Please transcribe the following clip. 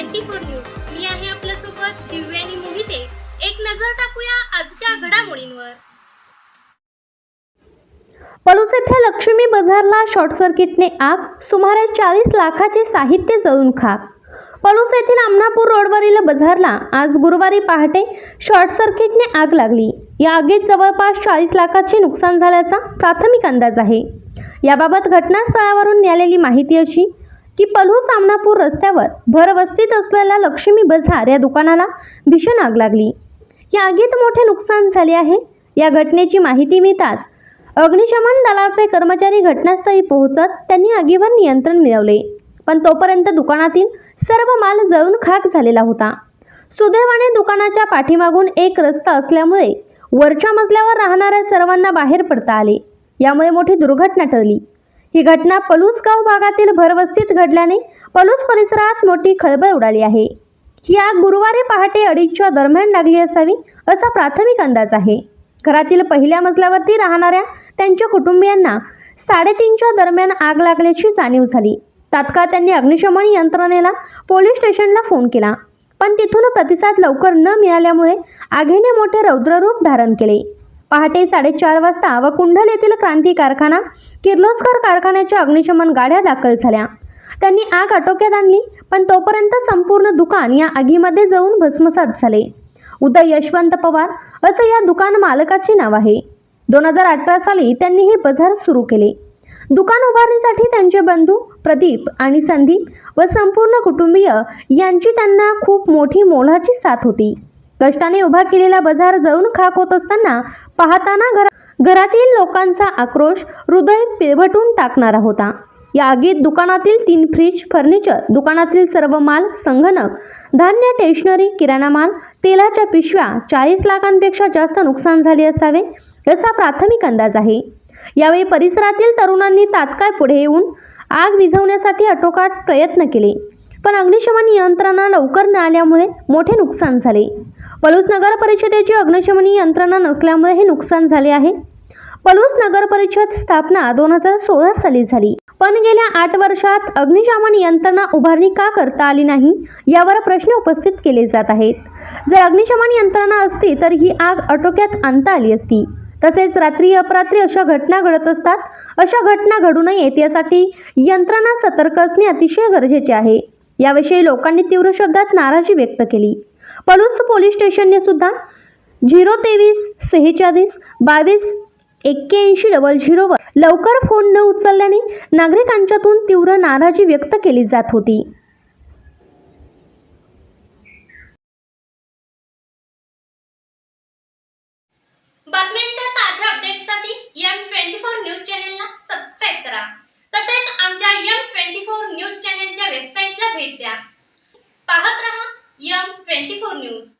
Twenty four news. मी आहे आपल्यासोबत दिव्यानी मोहिते. एक नजर टाकूया आजच्या घडामोडींवर. पलूस येथे लक्ष्मी बाजारला शॉर्ट सर्किटने आग सुमारे चाळीस लाखाचे साहित्य जळून खाक. पलूस येथील आमनापूर रोडवरील बाजारला आज गुरुवारी पहाटे शॉर्ट सर्किटने आग लागली. या आगीत जवळपास चाळीस लाखाचे नुकसान झाल्याचा प्राथमिक अंदाज आहे. याबाबत घटनास्थळावरून मिळालेली माहिती अशी की पलू सामनापूर रस्त्यावर भरवस्तीत असलेल्या लक्ष्मी बझार या दुकानाला भीषण आग लागली. या आगीत मोठे नुकसान झाले आहे. या घटनेची माहिती मिळताच अग्निशमन दलाचे कर्मचारी घटनास्थळी पोहोचत त्यांनी आगीवर नियंत्रण मिळवले. पण तोपर्यंत दुकानातील सर्व माल जळून खाक झालेला होता. सुदैवाने दुकानाच्या पाठीमागून एक रस्ता असल्यामुळे वरच्या मजल्यावर राहणाऱ्या सर्वांना बाहेर पडता आले. यामुळे मोठी दुर्घटना ठरली ही घटना पलूस गाव भागातील भरवस्तीत घडल्याने पलूस परिसरात मोठी खळबळ उडाली आहे. ही आग गुरुवारी पहाटे अडीचच्या दरम्यान लागली असावी असा प्राथमिक अंदाज आहे. घरातील पहिल्या मजल्यावरती राहणाऱ्या त्यांच्या कुटुंबियांना साडेतीनच्या दरम्यान आग लागल्याची जाणीव झाली. तात्काळ त्यांनी अग्निशमन यंत्रणेला पोलीस स्टेशनला फोन केला. पण तिथून प्रतिसाद लवकर न मिळाल्यामुळे आगीने मोठे रौद्ररूप धारण केले. पहाटे साडेचार वाजता व कुंडल येथील क्रांती कारखाना किर्लोस्कर कारखान्याच्या अग्निशमन गाड्या दाखल झाल्या. त्यांनी आग आटोक्यात आणली पण तोपर्यंत संपूर्ण दुकान या आगीमध्ये जाऊन भस्मसात झाले. उदय यशवंत पवार असं या दुकान मालकाचे नाव आहे. दोन हजार अठरा साली त्यांनी हे बाजार सुरू केले. दुकान उभारणीसाठी त्यांचे बंधू प्रदीप आणि संदीप व संपूर्ण कुटुंबीय यांची त्यांना खूप मोठी मोलाची साथ होती. कष्टाने उभा केलेला बाजार जळून खाक होत असताना पाहताना घरा घरातील लोकांचा आक्रोश हृदय पिळवटून टाकणारा होता. या आगीत दुकानातील तीन फ्रीज फर्निचर दुकानातील सर्व माल संगणक धान्य स्टेशनरी किराणा माल तेलाच्या पिशव्या चाळीस लाखांपेक्षा जास्त नुकसान झाले असावे असा प्राथमिक अंदाज आहे. यावेळी परिसरातील तरुणांनी तात्काळ पुढे येऊन आग विझवण्यासाठी आटोकाट प्रयत्न केले. पण अग्निशमन यंत्रणा लवकर न आल्यामुळे मोठे नुकसान झाले. पलूस नगर परिषदेची अग्निशमन यंत्रणा नसल्यामुळे हे नुकसान झाले आहे. पलूस नगर परिषद स्थापना दोन हजार सोळा साली झाली. पण गेल्या आठ वर्षात अग्निशमन यंत्रणा उभारणी का करता आली नाही यावर प्रश्न उपस्थित केले जात आहेत. जर अग्निशमन यंत्रणा असती तर ही आग आटोक्यात आणता आली असती. तसेच रात्री अपरात्री अशा घटना घडत असतात अशा घटना घडू नयेत यासाठी यंत्रणा सतर्क असणे अतिशय गरजेचे आहे. याविषयी लोकांनी तीव्र शब्दात नाराजी व्यक्त केली. पलूस पोलीस स्टेशनने सुद्धा झिरो तेवीस सेहेचाळीस बावीस एक्क्याऐंशी डबल झिरोवर लवकर फोन न उचलल्याने नागरिकांच्यातून तीव्र नाराजी व्यक्त केली जात होती. बातम्यांच्या ताज्या अपडेटसाठी एम ट्वेंटी फोर न्यूज चॅनेलला सबस्क्राईब करा. तसेच आमच्या एम ट्वेंटी फोर न्यूज चॅनेलच्या वेबसाईटला भेट द्या. पाहत रहा यम ट्वेंटी फोर न्यूज